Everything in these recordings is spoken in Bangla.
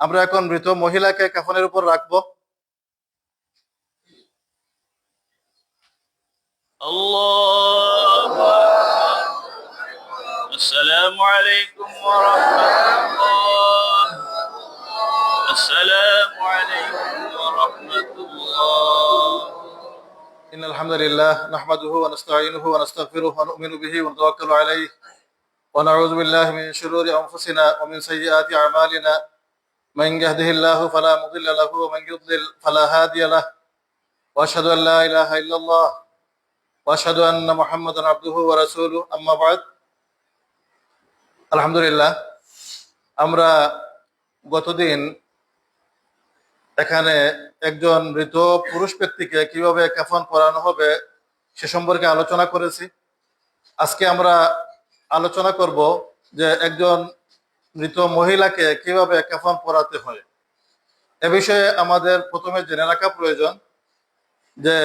আমরা এখন মৃত মহিলাকে কাফনের উপর রাখবো الله السلام عليكم ورحمة الله السلام عليكم ورحمة الله إن الحمد لله نحمده ونستعينه ونستغفره ونؤمن به ونتوكل عليه ونعوذ بالله من شرور أنفسنا ومن سيئات أعمالنا من يهده الله فلا مضل له ومن يضلل فلا هادي له وأشهد أن لا إله إلا الله وأشهد أن محمدا عبده ورسوله أما بعد আলহামদুলিল্লাহ আমরা গতদিন এখানে একজন মৃত পুরুষ ব্যক্তিকে কিভাবে কাফন পরানো হবে সে সম্পর্কে আলোচনা করেছি আজকে আমরা আলোচনা করব যে একজন মৃত মহিলাকে কীভাবে কাফন পরাতে হয়? এ বিষয়ে আমাদের প্রথমে জেনে রাখা প্রয়োজন যে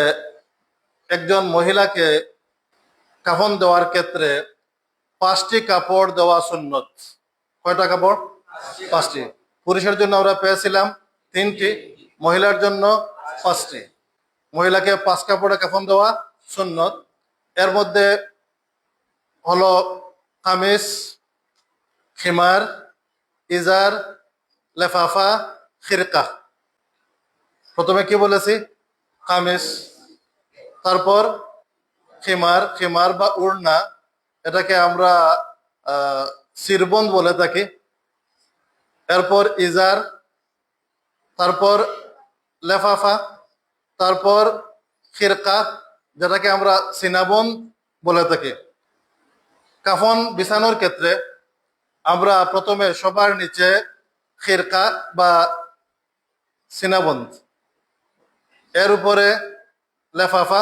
একজন মহিলাকে কাফন দেওয়ার ক্ষেত্রে পাঁচটি কাপড় দেওয়া সুন্নত। কয়টা কাপড়? পাঁচটি। পুরুষের জন্য আমরা পেয়েছিলাম তিনটি, মহিলার জন্য পাঁচটি। মহিলাকে পাঁচ কাপড়ে কাফন দেওয়া সুন্নত। এর মধ্যে হলো কামিজ, খিমার ইজার, লেফাফা, খিরকা। প্রথমে কি বলেছি? কামিজ তারপর খিমার খিমার বা উড়না, এটাকে আমরা সিরবন্দ বলে থাকি। এরপর ইজার, তারপর লেফাফা, তারপর খিরকা, যেটাকে আমরা সিনাবন বলে থাকি। কাফন বিছানোর ক্ষেত্রে আমরা প্রথমে সবার নিচে খিরকা বা সিনাবন্দ এর উপরে লেফাফা,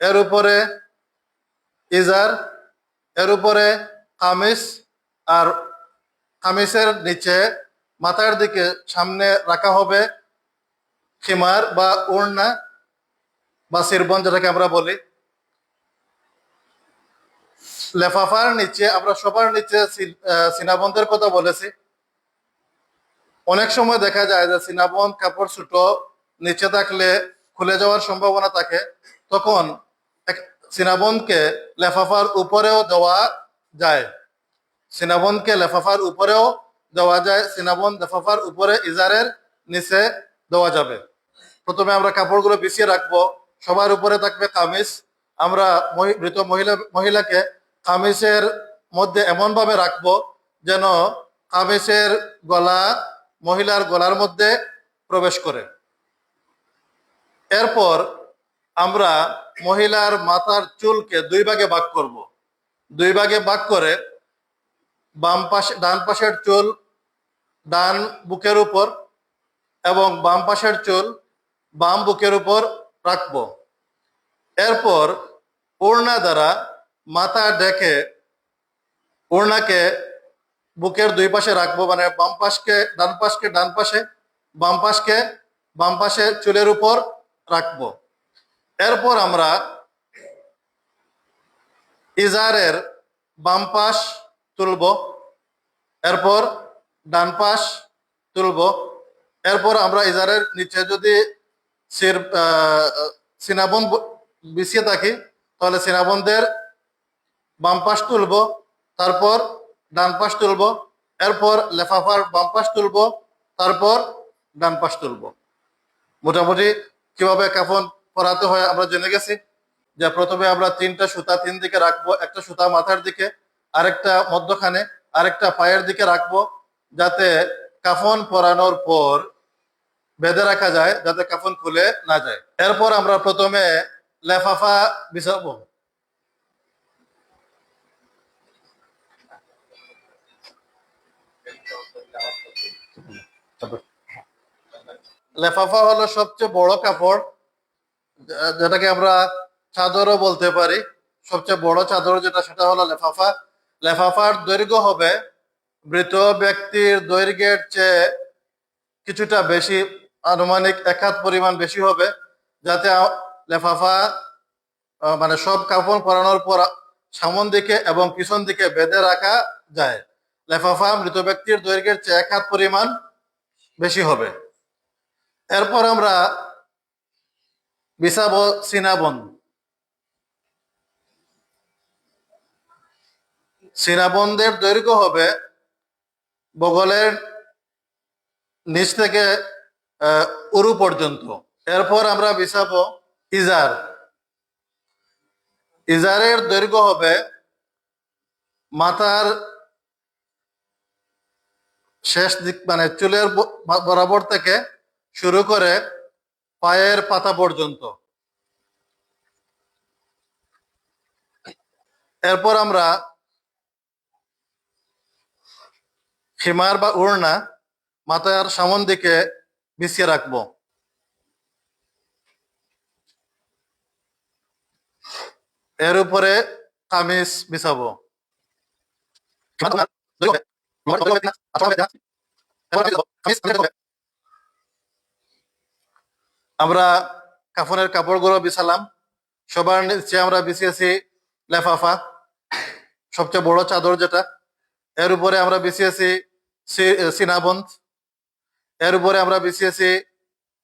এর উপরে ইজার, এর উপরে কামিজ আর কামিজের নিচে মাথার দিকে সামনে রাখা হবে খিমার বা ওড়না বা সিরবন যেটাকে আমরা বলি। লেফাফার নিচে আমরা সবার নিচে সি- আহ, সিনাবন্দের কথা বলেছি। অনেক সময় দেখা যায় যে সিনাবন কাপড় ছোট নিচে থাকলে খুলে যাওয়ার সম্ভাবনা থাকে। তখন এক সিনাবনকে লেফাফার উপরেও দেওয়া যায়। সিনাবনকে লেফাফার উপরেও দেওয়া যায় সিনাবন লেফাফার উপরে ইজারের নিচে দেওয়া যাবে। প্রথমে আমরা কাপড়গুলো বিছিয়ে রাখব। সবার উপরে থাকবে কামিজ। আমরা মৃত মহিলা মহিলাকে কামিজের মধ্যে এমনভাবে রাখব যেন কামিজের গলা মহিলার গলার মধ্যে প্রবেশ করে। এরপর আমরা মহিলার মাথার চুলকে দুই ভাগে ভাগ করব। দুই ভাগে ভাগ করে বাম পাশে, ডান পাশের চুল ডান বুকের উপর এবং বাম পাশের চুল বাম বুকের উপর রাখব। এরপর ওড়না দ্বারা মাথা ডেকে ওড়নাকে বুকের দুই পাশে রাখব মানে বাম পাশকে, ডান পাশকে, ডান পাশে, বাম পাশকে, বাম পাশে চুলের উপর রাখব। এরপর আমরা ইজারের বাম পাশ তুলব, এরপর ডান পাশ তুলব, এরপর আমরা ইজারের নিচে যদি সির সিনাবন বিছিয়ে থাকি, তাহলে সিনাবনদের বাম পাশ তুলব, তারপর ডান পাশ তুলব, এরপর লেফাফার বাম পাশ তুলব, তারপর ডান পাশ তুলব। মোটামুটি কীভাবে কাফন পরাতে হয় আমরা জেনে গেছি। যে প্রথমে আমরা তিনটা সুতা তিন দিকে রাখব, একটা সুতা মাথার দিকে, আরেকটা মধ্যখানে, আরেকটা পায়ের দিকে রাখব, যাতে কাফন পরানোর পর বেঁধে রাখা যায়, যাতে কাফন খুলে না যায়। এরপর আমরা প্রথমে লেফাফা বিছাবো। লেফাফা হলো সবচেয়ে বড় কাপড় যেটাকে আমরা চাদরও বলতে পারি। সবচেয়ে বড় চাদর যেটা, সেটা হলো লেফাফা। লেফাফার দৈর্ঘ্য হবে মৃত ব্যক্তির দৈর্ঘ্যের চেয়ে কিছুটা বেশি, আনুমানিক এক পরিমাণ বেশি হবে, যাতে লেফাফা মানে সব কাপড় পরানোর পর সামন দিকে এবং পিছন দিকে বেঁধে রাখা যায়। লেফাফা মৃত ব্যক্তির দৈর্ঘ্যের চেয়ে এক পরিমাণ বেশি হবে। এরপর আমরা বিছাবো সিনাবন। সিনাবন্দের দৈর্ঘ্য হবে বগলের নিচ থেকে উরু পর্যন্ত। এরপর আমরা বিছাবো ইজার। ইজারের দৈর্ঘ্য হবে মাথার শেষ দিক মানে চুলের বরাবর থেকে শুরু করে পায়ের পাতা পর্যন্ত। এরপর আমরা হিমার বা উড়না মাথার সামন দিকে বিছিয়ে রাখব। এর উপরে কামিজ বিছাবো। আমরা কাফনের কাপড়গুলো বিছালাম। সবার নিচে আমরা বিছিয়েছি লেফাফা। সবচেয়ে বড় চাদর যেটা। এর উপরে আমরা বিছিয়েছি সি- সিনাবন্ত এর উপরে আমরা বিছিয়েছি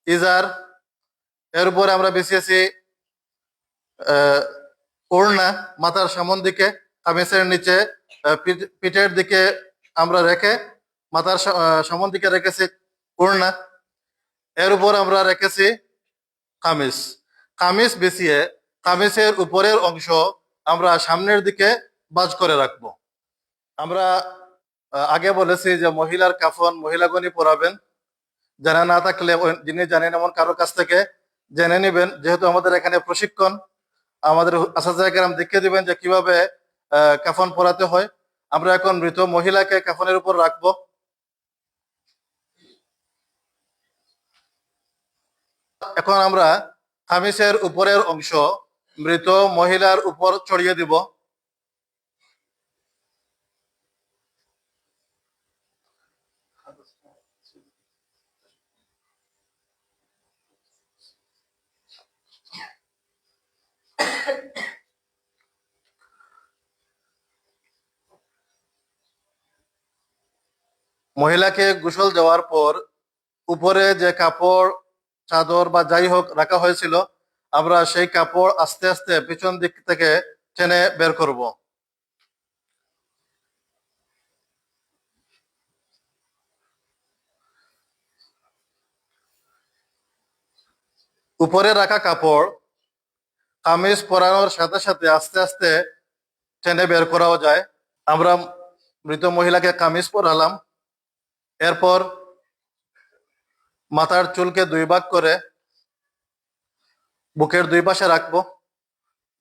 ইজার। এর উপরে আমরা বিছিয়েছি আহ, ওড়না মাথার সামন দিকে। কামিজের নিচে পিঠের দিকে আমরা রেখে মাথার সা- দিকে রেখেছি ওড়না। এর উপর আমরা রেখেছি কামিজ। কামিজ বিছিয়ে কামিজের উপরের অংশ আমরা সামনের দিকে বাজ করে রাখব। আমরা আগে বলেছি যে মহিলার কাফন মহিলাগণই পরাবেন। জানা না থাকলে যিনি জানেন এমন কারও কাছ থেকে জেনে নেবেন। যেহেতু আমাদের এখানে প্রশিক্ষণ, আমাদের আসাম দেখিয়ে দিবেন যে কীভাবে কাফন পরাতে হয়। আমরা এখন মৃত মহিলাকে কাফনের উপর রাখব। এখন আমরা খামিসের উপরের অংশ মৃত মহিলার উপর ছড়িয়ে দিব। মহিলাকে গোসল দেওয়ার পর উপরে যে কাপড়, চাদর বা যাই হোক রাখা হয়েছিল, আমরা সেই কাপড় আস্তে আস্তে পিছন দিক থেকে টেনে বের করব। উপরে রাখা কাপড়, কামিজ পরানোর সাথে সাথে আস্তে আস্তে টেনে বের করাও যায়। আমরা মৃত মহিলাকে কামিজ পরালাম। এরপর মাথার চুলকে দুই ভাগ করে বুকের দুই পাশে রাখব।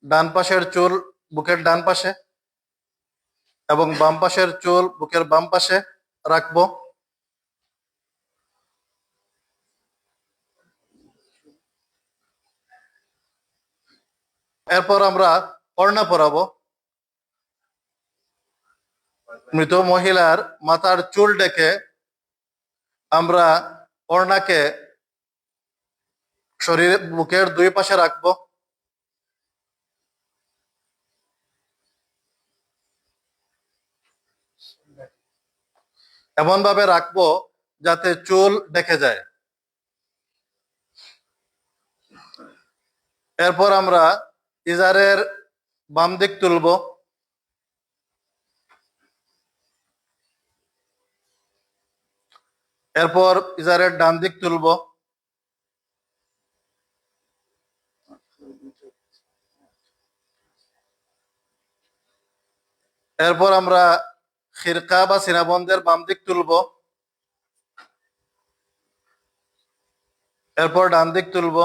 ডান পাশের চুল বুকের ডান পাশে এবং বাম পাশের চুল বুকের বাম পাশে রাখব। এরপর আমরা ওড়না পরাবো। মৃত মহিলার মাথার চুল ডেকে আমরা ওড়নাকে শরীর মুখের দুই পাশে রাখব। এমন ভাবে রাখব যাতে চুল ডেকে যায়। এরপর আমরা ইজারের বাম দিক তুলবো। এরপর ইজারের ডান দিক তুলবো। এরপর আমরা খিরকা বা সিনাবন্দের বাম দিক তুলবো। এরপর ডান দিক তুলবো।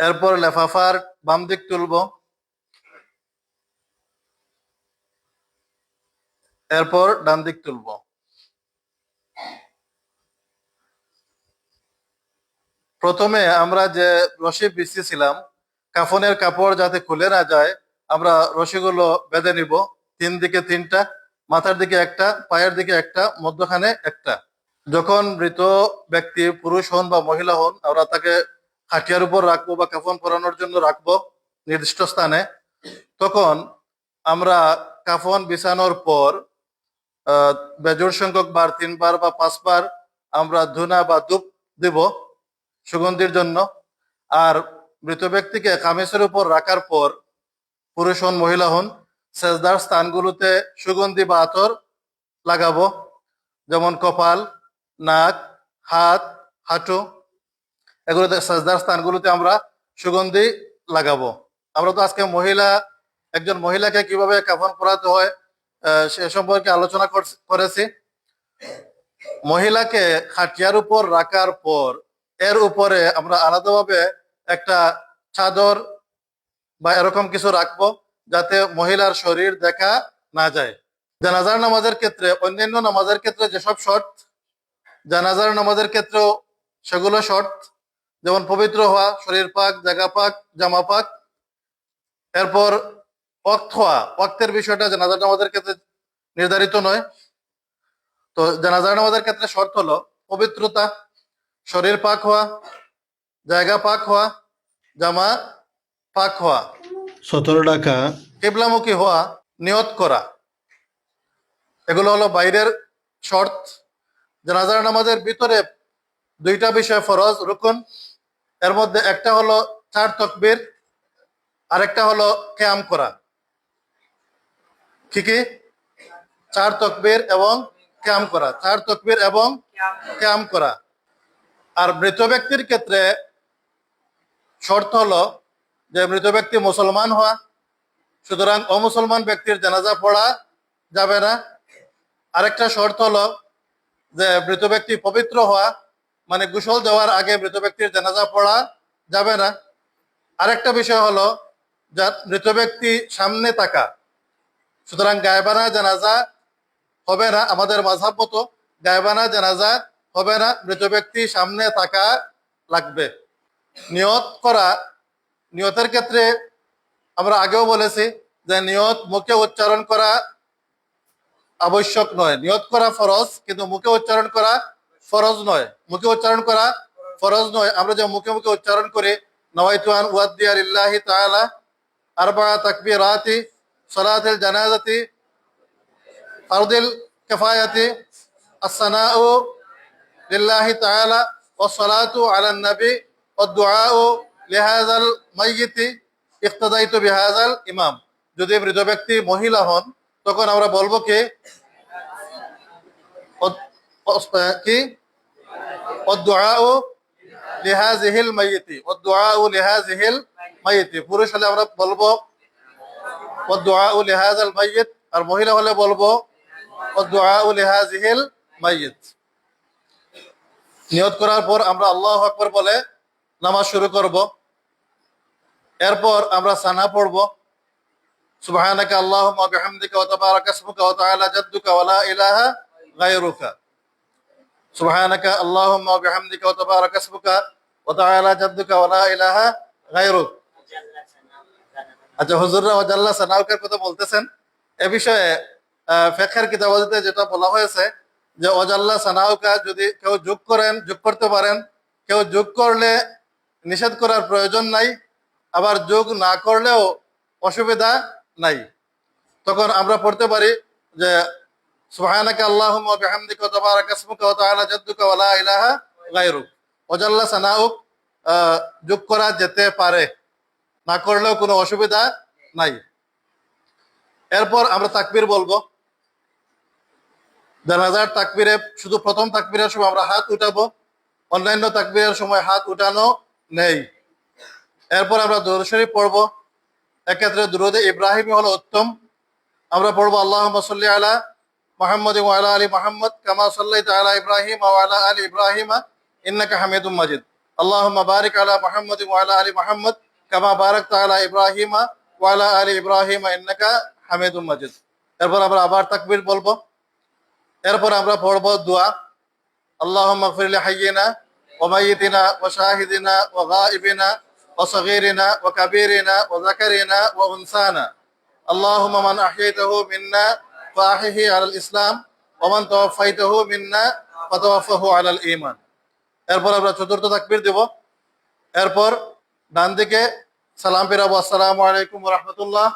এরপর লেফাফার বাম দিক তুলবো। এরপর ডান দিক তুলবো। প্রথমে আমরা যে রশি বিছিয়েছিলাম, কাফনের কাপড় যাতে খুলে না যায়, আমরা রশিগুলো বেঁধে নিব। তিন দিকে তিনটা, মাথার দিকে একটা, পায়ের দিকে একটা, মধ্যখানে একটা। যখন মৃত ব্যক্তি পুরুষ হন বা মহিলা হন, আমরা তাকে খাটিয়ার উপর রাখব বা কাফন পরানোর জন্য রাখব নির্দিষ্ট স্থানে। তখন আমরা কাফন বিছানোর পর বেজোড় সংখ্যক বার, তিনবার বা পাঁচবার আমরা ধুনা বা ধূপ দেব সুগন্ধির জন্য। আর মৃত ব্যক্তিকে কামিজের উপর রাখার পর পুরুষ হন, মহিলা হন, সেজদার স্থানগুলোতে সুগন্ধি বা আতর লাগাবো, যেমন কপাল, নাক, হাত, হাঁটু। এগুলোতে সাজদার স্থানগুলোতে আমরা সুগন্ধি লাগাবো। আমরা তো আজকে মহিলা, একজন মহিলাকে কীভাবে কাফন পরাতে হয় সে সম্পর্কে আলোচনা করেছি মহিলাকে খাটিয়ার উপর রাখার পর এর উপরে আমরা আলাদাভাবে একটা চাদর বা এরকম কিছু রাখব যাতে মহিলার শরীর দেখা না যায়। জানাজার নামাজের ক্ষেত্রে, অন্যান্য নামাজের ক্ষেত্রে যেসব শর্ত, জানাজার নামাজের ক্ষেত্রেও সেগুলো শর্ত, যেমন পবিত্র হওয়া, শরীর পাক জায়গা পাক, জামা পাক। এরপর অক্ত হওয়া অক্তের বিষয়টা জানাজার নামাজের ক্ষেত্রে নির্ধারিত নয়। তো জানাজার নামাজের ক্ষেত্রে শর্ত হলো পবিত্রতা শরীর পাক হওয়া জায়গা পাক হওয়া জামা পাক হওয়া। সতেরো টাকা। কেবলামুখী হওয়া নিয়ত করা। এগুলো হলো বাইরের শর্ত। জানাজার নামাজের ভিতরে দুইটা বিষয় ফরজ রুকুন। এর মধ্যে একটা হলো চার তকবীর আরেকটা হলো ক্যাম করা। কি কি? চার তকবীর এবং ক্যাম করা। চার তকবীর এবং ক্যাম করা। আর মৃত ব্যক্তির ক্ষেত্রে শর্ত হলো যে মৃত ব্যক্তি মুসলমান হওয়া। সুতরাং অমুসলমান ব্যক্তির জানাজা পড়া যাবে না। আরেকটা শর্ত হলো যে মৃত ব্যক্তি পবিত্র হওয়া মানে গোসল দেওয়ার আগে মৃত ব্যক্তির জানাজা পড়া যাবে না। আরেকটা বিষয় হলো যা মৃত ব্যক্তি সামনে তাকা সুতরাং গায়বানা জানাজা হবে না আমাদের মাঝাব মতো। গায়বানা জানাজা হবে না, মৃত ব্যক্তি সামনে থাকা লাগবে। নিয়ত করা, নিয়তের ক্ষেত্রে আমরা আগেও বলেছি যে নিয়ত মুখে উচ্চারণ করা আবশ্যক নয়। নিয়ত করা ফরজ, কিন্তু মুখে উচ্চারণ করা ফরজ নয়। মুখে উচ্চারণ করা ফরজ নয়। আমরা যে মুখে মুখে উচ্চারণ করি নওয়াইতুয়ান ওয়াদ্দিয়ার ইল্লাহি তাআলা আরবা তাকবীরাতি সলাতের জানাজাতি ফারদিল কেফায়াতি আসানাউ লিল্লাহি তাআলা ও সলাতু আলান নবী ও দুআউ লিহাজাল মাইয়িতি ইক্তদায়িত বিহাজাল ইমাম যদি মৃত ব্যক্তি মহিলা হন, তখন আমরা বলব কে? কি? পুরুষ হলে আমরা বলব ও দোয়া উল এহাজ আল মাইয়েদ আর মহিলা হলে বলব ও দোয়া উল এহাজ ইহেল নিয়ত করার পর আমরা আল্লাহ আকবর বলে নামাজ শুরু করব। এরপর আমরা সানা পড়ব। সুবহানাকা আল্লাহুম্মা ইলাহা গায়রুকা। সুবহানাকা ইলাহা গায়রুকা। আচ্ছা হুজুররা ওয়াজাল্লা সানাউকের কথা বলতেছেন। এ বিষয়ে ফেকের কিতাবাদিতে যেটা বলা হয়েছে যে ওজাল্লা সানাউকা যদি কেউ যোগ করেন, যোগ করতে পারেন, কেউ যোগ করলে নিষেধ করার প্রয়োজন নাই, আবার যোগ না করলেও অসুবিধা নাই। তখন আমরা পড়তে পারি যে, সুবহানাকা আল্লাহুম্মা ওয়া বিহামদিকা ইলাহা গায়রুক। ওজাল্লা সানাউক যোগ করা যেতে পারে। না করলেও কোনো অসুবিধা নাই। এরপর আমরা তাকবির বলব। জানাজার তাকবিরে, শুধু প্রথম তাকবিরের সময় আমরা হাত উঠাবো, অন্যান্য তাকবিরের সময় হাত উঠানো নেই। এরপর আমরা দরুদ শরীফ পড়ব। এক্ষেত্রে দূরদে ইব্রাহিম হল উত্তম। আমরা পড়ব আল্লাহ সাল্লি আলা মোহাম্মদ ওয়ালা আলী মোহাম্মদ কামা সাল্লাই তালা ইব্রাহিম ওয়ালা আলী ইব্রাহিমা ইন্নাকা হামিদুম মাজিদ। আল্লাহ বারিক আলা মোহাম্মদ ওয়ালা আলী মোহাম্মদ কামা বারাক তালা ইব্রাহিমা ওয়ালা আলী ইব্রাহিমা ইন্নাকা হামিদুল মাজিদ এরপর আমরা আবার তাকবির বলব। এরপর আমরা পড়ব দোয়া। আল্লাহ মকফিরলে হাইয়েনা ওমাইতিনা ও শাহিদিনা ও গাইবিনা ও সগিরিনা ও কাবিরিনা ও জাকারিনা ও উনসানা। আল্লাহ মান আহিয়াতাহু মিন্না ফাহিহি আলাল ইসলাম ওমান তাওয়াফাইতাহু মিন্না ফাতাওয়াফাহু আলাল ঈমান। এরপর আমরা চতুর্থ তাকবীর দেব। এরপর ডান দিকে সালাম ফিরাবো, আসসালামু আলাইকুম রহমতুল্লাহ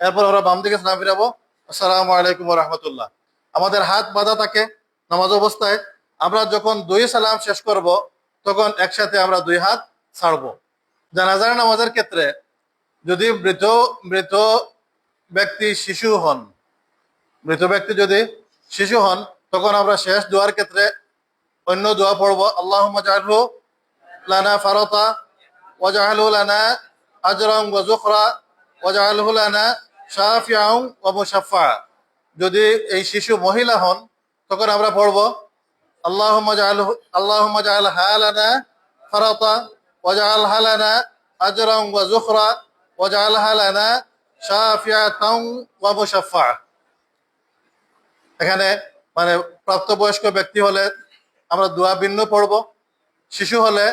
এরপর আমরা বাম দিকে সালাম ফিরাবো, আসসালামু আলাইকুম রহমতুল্লাহ আমাদের হাত বাঁধা থাকে নামাজ অবস্থায়। আমরা যখন দুই সালাম শেষ করব, তখন একসাথে আমরা দুই হাত ছাড়বো। জানাজার নামাজের ক্ষেত্রে যদি মৃত মৃত ব্যক্তি শিশু হন, মৃত ব্যক্তি যদি শিশু হন, তখন আমরা শেষ দোয়ার ক্ষেত্রে অন্য দোয়া পড়ব আল্লাহ লানা ফারতা লানা আজরং ওয়াজুখরা ওয়াজাহলু লানা শাফিয়াউ ওয়া মুশাফফা যদি এই শিশু মহিলা হন, তখন আমরা পড়ব, আল্লাহুম্মা জাআলহু, আল্লাহুম্মা জাআল হালানা ফারাতা ওয়াজআল হালানা আজরান ওয়া যুখরা ওয়াজআল হালানা শাফিয়াতান ওয়া এখানে মানে প্রাপ্তবয়স্ক ব্যক্তি হলে আমরা দোয়া ভিন্ন পড়ব, শিশু হলে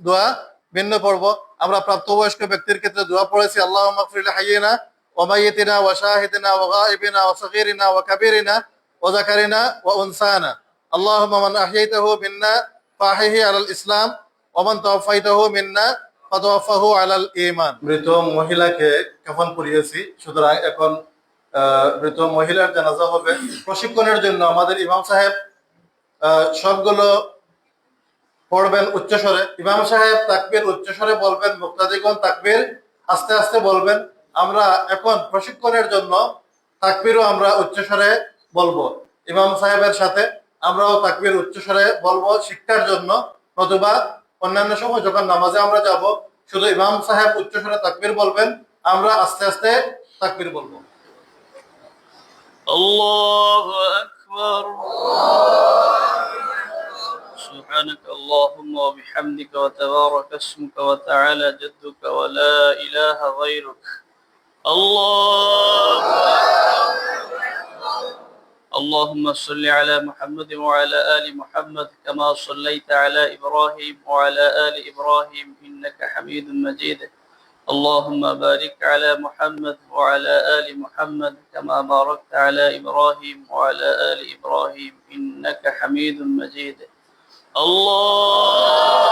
দোয়া ভিন্ন পড়ব আমরা প্রাপ্তবয়স্ক ব্যক্তির ক্ষেত্রে দোয়া পড়েছি আল্লাহ মাগফির হাইয়িনা ওয়া মাইয়িতিনা ওয়া শাহিদিনা ওয়া গায়িবিনা ওয়া সগীরিনা ওয়া কাবীরিনা ওয়া যাকারিনা ওয়া উনসানা اللهم من أحييته منا فأحيه على الإسلام ومن توفيته منا فتوفه على الإيمان মৃত মহিলাকে কাফন পরিয়েছি সুতরাং এখন আহ, মৃত মহিলার জানাজা হবে প্রশিক্ষণের জন্য আমাদের ইমাম সাহেব আহ, সবগুলো পড়বেন উচ্চস্বরে ইমাম সাহেব তাকবির উচ্চস্বরে বলবেন, মুক্তাদিগণ তাকবির আস্তে আস্তে বলবেন। আমরা এখন প্রশিক্ষণের জন্য তাকবিরও আমরা উচ্চস্বরে বলব। ইমাম সাহেবের সাথে আমরাও তাকবির উচ্চস্বরে বলব শিক্ষার জন্য। নতুবা অন্যান্য সময় যখন নামাজে আমরা যাব, শুধু ইমাম সাহেব উচ্চস্বরে তাকবির বলবেন, আমরা আস্তে আস্তে তাকবির বলব। আল্লাহ আকবার। سبحانك اللهم وبحمدك وتبارك اسمك وتعالى جدك ولا إله غيرك. الله اللهم صل على محمد وعلى آل محمد كما صليت على إبراهيم وعلى آل إبراهيم إنك حميد مجيد. اللهم بارك على محمد وعلى آل محمد كما باركت على إبراهيم وعلى آل إبراهيم إنك حميد مجيد. الله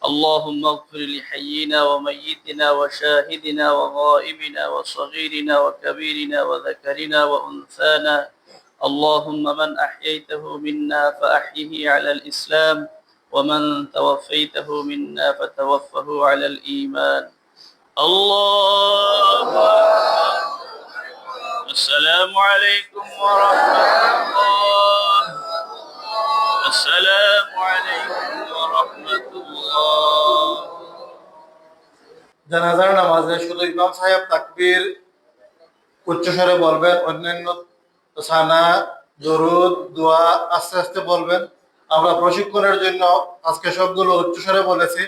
اللهم اغفر لحينا وميتنا وشاهدنا وغائبنا وصغيرنا وكبيرنا وذكرنا وأنثانا. اللهم من أحييته منا فأحيه على الإسلام ومن توفيته منا فتوفه على الإيمان. الله. السلام عليكم ورحمة الله. জানাজার নামাজে শুধু ইমাম সাহেব তাকবীর উচ্চস্বরে বলবেন, অন্যান্য সানা, দরুদ, দোয়া আস্তে আস্তে বলবেন। আমরা প্রশিক্ষণের জন্য আজকে সবগুলো উচ্চস্বরে বলেছি।